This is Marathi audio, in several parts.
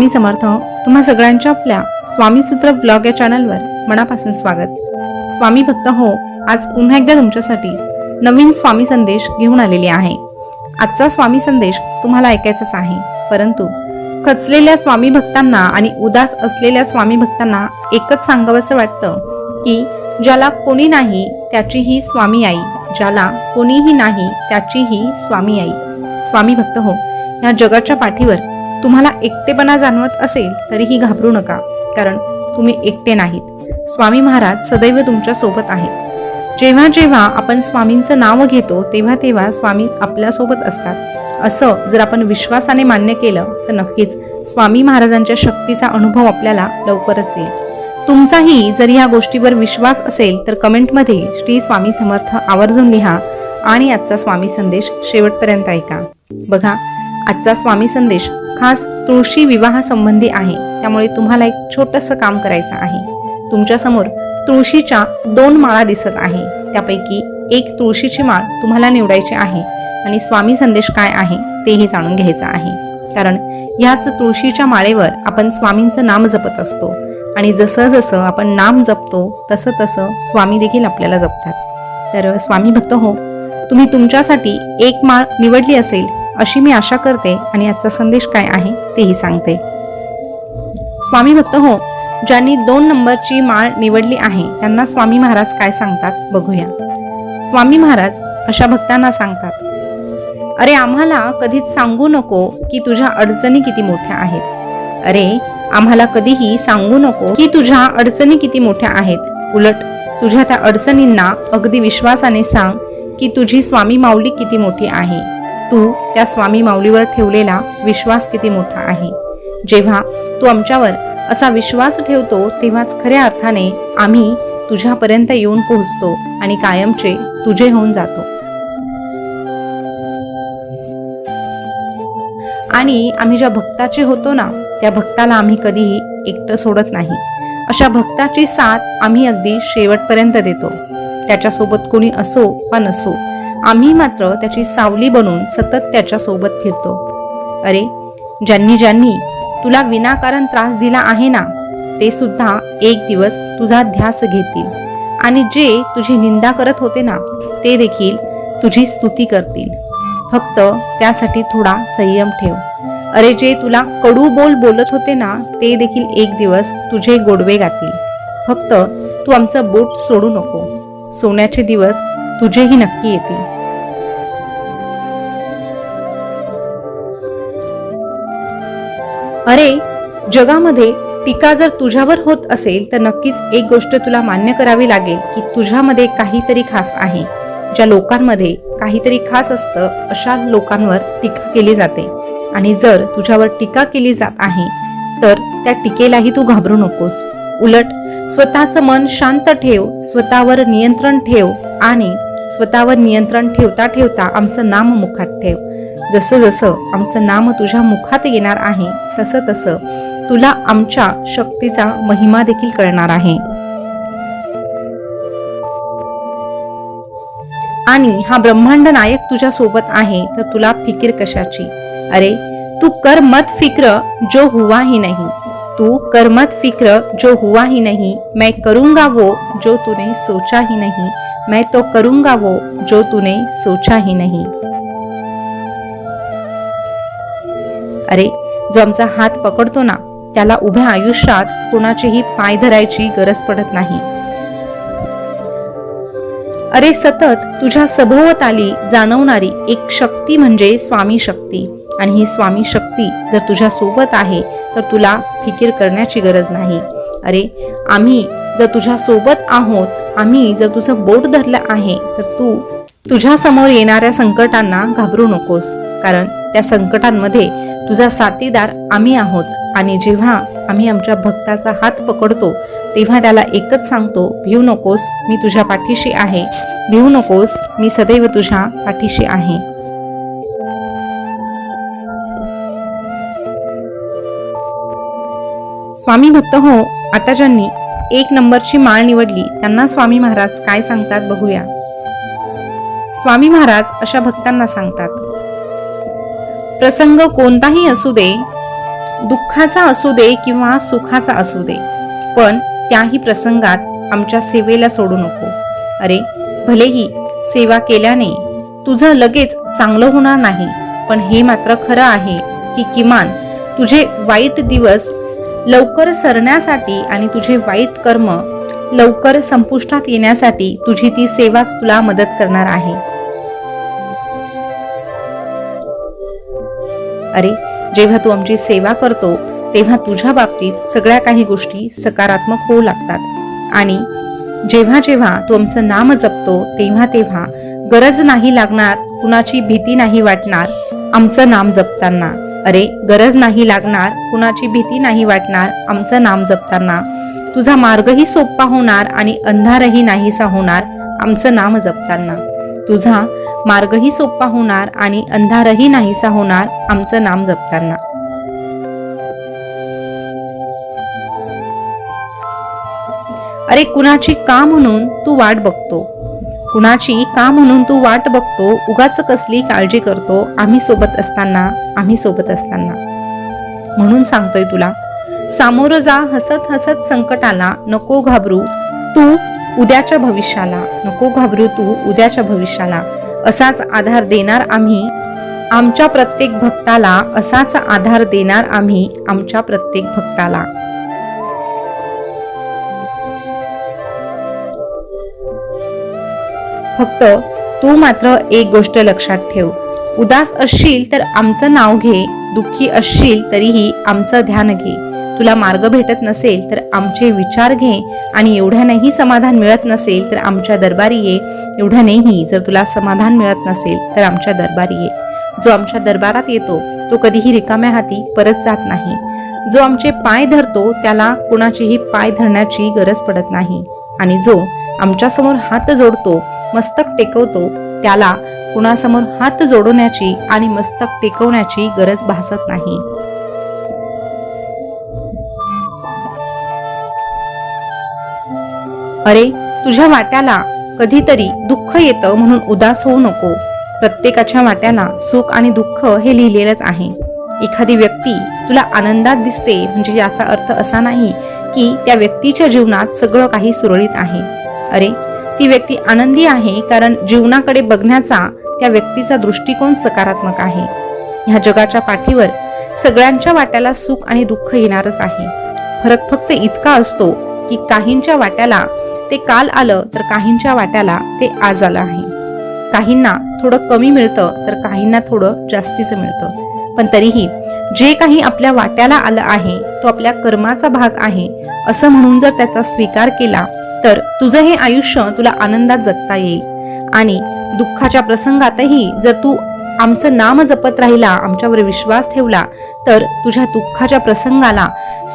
स्वामी समर्थ हो. तुम्हा सगळ्यांच्या आपल्या स्वामी सूत्र ब्लॉग या चॅनलवर मनापासून स्वागत. स्वामी भक्त हो आज पुन्हा एकदा तुमच्यासाठी नवीन स्वामी संदेश घेऊन आलेली आहे. आजचा स्वामी संदेश तुम्हाला ऐकायचाच आहे. परंतु खचलेल्या स्वामी भक्तांना आणि उदास असलेल्या स्वामी भक्तांना एकच सांगावंसं वाटतं की ज्याला कोणी नाही त्याची ही स्वामी आई. ज्याला कोणीही नाही त्याची ही स्वामी आई. स्वामी भक्त हो या जगाच्या पाठीवर तुम्हाला एकटेपणा जाणवत असेल तरीही घाबरू नका कारण तुम्ही एकटे नाहीत. स्वामी महाराज सदैव तुमच्यासोबत आहेत. जेव्हा जेव्हा आपण स्वामींचं नाव घेतो तेव्हा तेव्हा स्वामी आपल्यासोबत असतात. असं जर आपण विश्वासाने मान्य केलं तर नक्कीच स्वामी महाराजांच्या शक्तीचा अनुभव आपल्याला लवकरच येईल. तुमचाही जर या गोष्टीवर विश्वास असेल तर कमेंटमध्ये श्री स्वामी समर्थ आवर्जून लिहा आणि आजचा स्वामी संदेश शेवटपर्यंत ऐका. बघा आजचा स्वामी संदेश खास तुळशी विवाहासंबंधी आहे. त्यामुळे तुम्हाला एक छोटंसं काम करायचं आहे. तुमच्यासमोर तुळशीच्या दोन माळा दिसत आहे. त्यापैकी एक तुळशीची माळ तुम्हाला निवडायची आहे. आणि स्वामी संदेश काय आहे तेही जाणून घ्यायचं आहे. कारण याच तुळशीच्या माळेवर आपण स्वामींचं नाम जपत असतो. आणि जसं जसं आपण नाम जपतो तसं तसं स्वामी देखील आपल्याला जपतात. तर स्वामी भक्त हो तुम्ही तुमच्यासाठी एक माळ निवडली असेल अशी मी आशा करते आणि आजचा संदेश काय आहे तेही सांगते. स्वामी भक्त हो ज्यांनी दोन नंबरची माळ निवडली आहे त्यांना स्वामी महाराज काय सांगतात बघूया. स्वामी महाराज अशा भक्तांना सांगतात अरे आम्हाला कधीच सांगू नको की तुझ्या अडचणी किती मोठ्या आहेत. अरे आम्हाला कधीही सांगू नको की तुझ्या अडचणी किती मोठ्या आहेत. उलट तुझ्या त्या अडचणींना अगदी विश्वासाने सांग की तुझी स्वामी माऊली किती मोठी आहे. तू त्या स्वामी माऊलीवर ठेवलेला विश्वास किती मोठा आहे. जेव्हा तू आमच्यावर असा विश्वास ठेवतो तेव्हाच खऱ्या अर्थाने आम्ही तुझ्यापर्यंत येऊन पोहोचतो आणि कायमचे तुझे होऊन जातो. आणि आम्ही ज्या भक्ताचे होतो ना त्या भक्ताला आम्ही कधीही एकटं सोडत नाही. अशा भक्ताची साथ आम्ही अगदी शेवटपर्यंत देतो. त्याच्यासोबत कोणी असो वा नसो आम्ही मात्र त्याची सावली बनून सतत त्याच्यासोबत फिरतो. अरे ज्यांनी ज्यांनी तुला विनाकारण त्रास दिला आहे ना ते सुद्धा एक दिवस तुझा ध्यास घेतील. आणि जे तुझी निंदा करत होते ना ते देखील तुझी स्तुती करतील. फक्त त्यासाठी थोडा संयम ठेव. अरे जे तुला कडू बोल बोलत होते ना ते देखील एक दिवस तुझे गोडवे गातील. फक्त तू आमचं बोट सोडू नको. सोन्याचे दिवस तुझेही नक्की येतील. अरे जगामध्ये टीका जर तुझ्यावर होत असेल तर नक्कीच एक गोष्ट तुला मान्य करावी लागेल की तुझ्यामध्ये काहीतरी खास आहे. ज्या लोकांमध्ये काहीतरी खास असतं अशा लोकांवर टीका केली जाते. आणि जर तुझ्यावर टीका केली जात आहे तर त्या टीकेलाही तू घाबरू नकोस. उलट स्वतःचं मन शांत ठेव स्वतःवर नियंत्रण ठेव आणि स्वतःवर नियंत्रण ठेवता ठेवता आमचं नाम मुखात ठेव. जसं जसं आमचं नाम तुझ्या मुखात येणार आहे तसं तसं तुला आमच्या शक्तीचा महिमा देखील कळणार आहे. आणि हा ब्रह्मांड नायक तुझ्या सोबत आहे तर तुला फिकीर कशाची? अरे तू कर मत फिक्र जो हुआ ही नाही. तू कर मत फिक्र जो हुआ ही नहीं. मैं करूंगा वो जो तूने सोचा ही नहीं. मैं तो करूंगा वो जो तूने सोचा ही नहीं। अरे जो आमचा हात पकडतो ना त्याला उभ्या आयुष्यात कोणाचेही पाय धरायची गरज पडत नाही। अरे सतत तुझ्या सभोवताली जाणवणारी एक शक्ती म्हणजे स्वामी शक्ती आणि ही स्वामी शक्ती जर तुझ्या सोबत आहे तर तुला फिकीर करण्याची गरज नाही। अरे आम्ही जर तुझ्या सोबत आहोत आम्ही जर तुझं बोट धरलं आहे तर तू तुझ्या समोर येणाऱ्या संकटांना घाबरू नकोस. कारण त्या संकटांमध्ये तुझा साथीदार आम्ही आहोत आणि जेव्हा आम्ही आमच्या भक्ताचा हात पकडतो तेव्हा त्याला एकच सांगतो भिऊ नकोस मी तुझ्या पाठीशी आहे. भिऊ नकोस मी सदैव तुझ्या पाठीशी आहे. स्वामी भक्त हो आता ज्यांनी एक नंबरची माळ निवडली त्यांना स्वामी महाराज काय सांगतात बघूया. स्वामी महाराज अशा भक्तांना सांगतात प्रसंग कोणताही असू दे दुःखाचा असू दे किंवा सुखाचा असू दे पण त्याही प्रसंगात आमच्या सेवेला सोडू नको. अरे भलेही सेवा केल्याने तुझं लगेच चांगलं होणार नाही पण हे मात्र खरं आहे की किमान तुझे वाईट दिवस लवकर सरण्यासाठी आणि तुझे वाईट कर्म लवकर संपुष्टात येण्यासाठी तुझी ती सेवाच तुला मदत करणार आहे. अरे जेव्हा तू आमची सेवा करतो तेव्हा तुझ्या बाबतीत सगळ्या काही गोष्टी सकारात्मक होऊ लागतात. आणि जेव्हा जेव्हा तू आमचं नाम जपतो तेव्हा तेव्हा गरज नाही लागणार कुणाची भीती नाही वाटणार आमचं नाम जपताना. अरे गरज नाही लागणार कुणाची भीती नाही वाटणार आमचं नाम जपताना. तुझा मार्गही सोपा होणार आणि अंधारही नाहीसा होणार आमचं नाम जपताना. तुझा मार्गही सोपा होणार आणि अंधारही नाहीसा होणार आमचं नाम जपताना. अरे कुणाची का म्हणून तू वाट बघतो? कुणाची का म्हणून तू वाट बघतो? उगाच कसली काळजी करतो? आम्ही सोबत असताना आम्ही सोबत असताना. म्हणून सांगतोय तुला सामोरं जा हसत हसत संकटाला नको घाबरू. तू उद्याच्या भविष्याला नको घाबरू तू उद्याच्या भविष्याला. असाच आधार देणार आम्ही. आमच्या प्रत्येक भक्ताला असाच आधार देणार आम्ही आमच्या प्रत्येक भक्ताला. फक्त तू मात्र एक गोष्ट लक्षात ठेव. उदास असशील तर आमचं नाव घे दुःखी असशील तरीही आमचं ध्यान घे. तुला मार्ग भेटत नसेल तर आमचे विचार घे आणि एवढ्यानेही समाधान मिळत नसेल तर आमच्या दरबारी ये. एवढ्यानेही जर तुला समाधान मिळत नसेल तर आमच्या दरबारी ये. जो आमच्या दरबारात येतो तो कधीही रिकाम्या हाती परत जात नाही. जो आमचे पाय धरतो त्याला कुणाचीही पाय धरण्याची गरज पडत नाही. आणि जो आमच्यासमोर हात जोडतो मस्तक टेकवतो त्याला कुणासमोर हात जोडवण्याची आणि मस्तक टेकवण्याची गरज भासत नाही. अरे तुझ्या वाट्याला कधीतरी दुःख येतं म्हणून उदास होऊ नको. प्रत्येकाच्या वाट्याला सुख आणि दुःख हे लिहिलेलंच आहे. एखादी व्यक्ती तुला आनंदात दिसते म्हणजे याचा अर्थ असा नाही की त्या व्यक्तीच्या जीवनात सगळं काही सुरळीत आहे. अरे ती व्यक्ती आनंदी आहे कारण जीवनाकडे बघण्याचा त्या व्यक्तीचा दृष्टिकोन सकारात्मक आहे. ह्या जगाच्या पाठीवर सगळ्यांच्या वाट्याला सुख आणि दुःख येणारच आहे. फरक फक्त इतका असतो की काहींच्या वाट्याला ते काल आलं तर काहींच्या वाट्याला ते आज आलं आहे. काहींना थोडं कमी मिळतं तर काहींना थोडं जास्तीचं मिळतं. पण तरीही जे काही आपल्या वाट्याला आलं आहे तो आपल्या कर्माचा भाग आहे असं म्हणून जर त्याचा स्वीकार केला तर तुझं हे आयुष्य तुला आनंदात जगता येईल. आणि दुःखाच्या प्रसंगातही जर तू आमचं नाम जपत राहिला आमच्यावर विश्वास ठेवला तर तुझ्या दुःखाच्या प्रसंगाला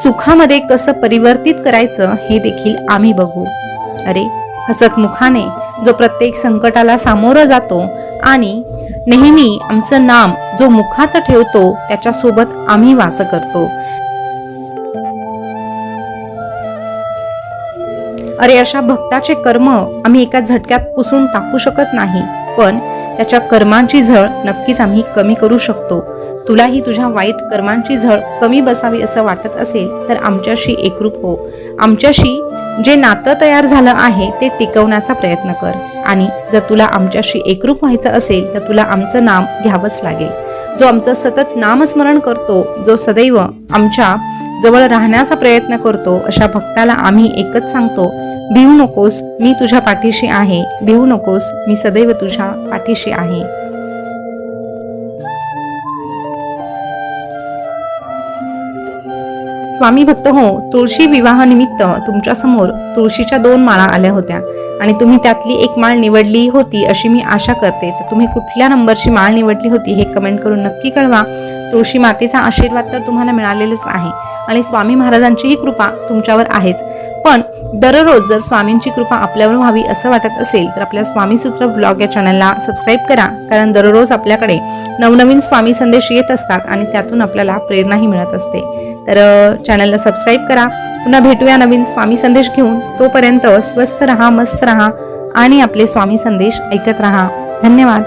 सुखामध्ये कसं परिवर्तित करायचं हे देखील आम्ही बघू. अरे हसत मुखाने जो प्रत्येक संकटाला सामोरं जातो आणि नेहमी आमचं नाम जो मुखात ठेवतो त्याच्यासोबत आम्ही वास करतो. अरे अशा भक्ताचे कर्म आम्ही एका झटक्यात पुसून टाकू शकत नाही. पण त्याच्या कर्मांची झळ नक्कीच आम्ही कमी करू शकतो. तुलाही तुझ्या वाईट कर्मांची झळ कमी बसावी असं वाटत असेल तर आमच्याशी एकरूप हो. आमच्याशी जे नातं तयार झालं आहे ते टिकवण्याचा प्रयत्न कर. आणि जर तुला आमच्याशी एकरूप व्हायचं असेल तर तुला आमचं नाम घ्यावंच लागेल. जो आमचं सतत नामस्मरण करतो जो सदैव आमच्या जवळ राहण्याचा प्रयत्न करतो अशा भक्ताला आम्ही एकच सांगतो भिवू नकोस मी तुझ्या पाठीशी आहे. भिवू नकोस मी सदैव तुझ्या पाठीशी आहे. स्वामी भक्त हो तुळशी विवाहानिमित्त तुमच्यासमोर तुळशीच्या दोन माळा आल्या होत्या. आणि तुम्ही त्यातली एक माळ निवडली होती अशी मी आशा करते. तर तुम्ही कुठल्या नंबरची माळ निवडली होती हे कमेंट करून नक्की कळवा. तुळशी मातेचा आशीर्वाद तर तुम्हाला मिळालेलाच आहे. आणि स्वामी महाराजांचीही कृपा तुमच्यावर आहेच. पण दररोज जर स्वामींची कृपा आपल्यावर व्हावी असं वाटत असेल तर आपल्या स्वामीसूत्र ब्लॉग या चॅनलला सबस्क्राईब करा. कारण दररोज आपल्याकडे नवनवीन स्वामी संदेश येत असतात आणि त्यातून आपल्याला प्रेरणाही मिळत असते. तर चॅनलला सबस्क्राईब करा. पुन्हा भेटूया नवीन स्वामी संदेश घेऊन. तोपर्यंत स्वस्त रहा मस्त रहा आणि आपले स्वामी संदेश ऐकत रहा. धन्यवाद.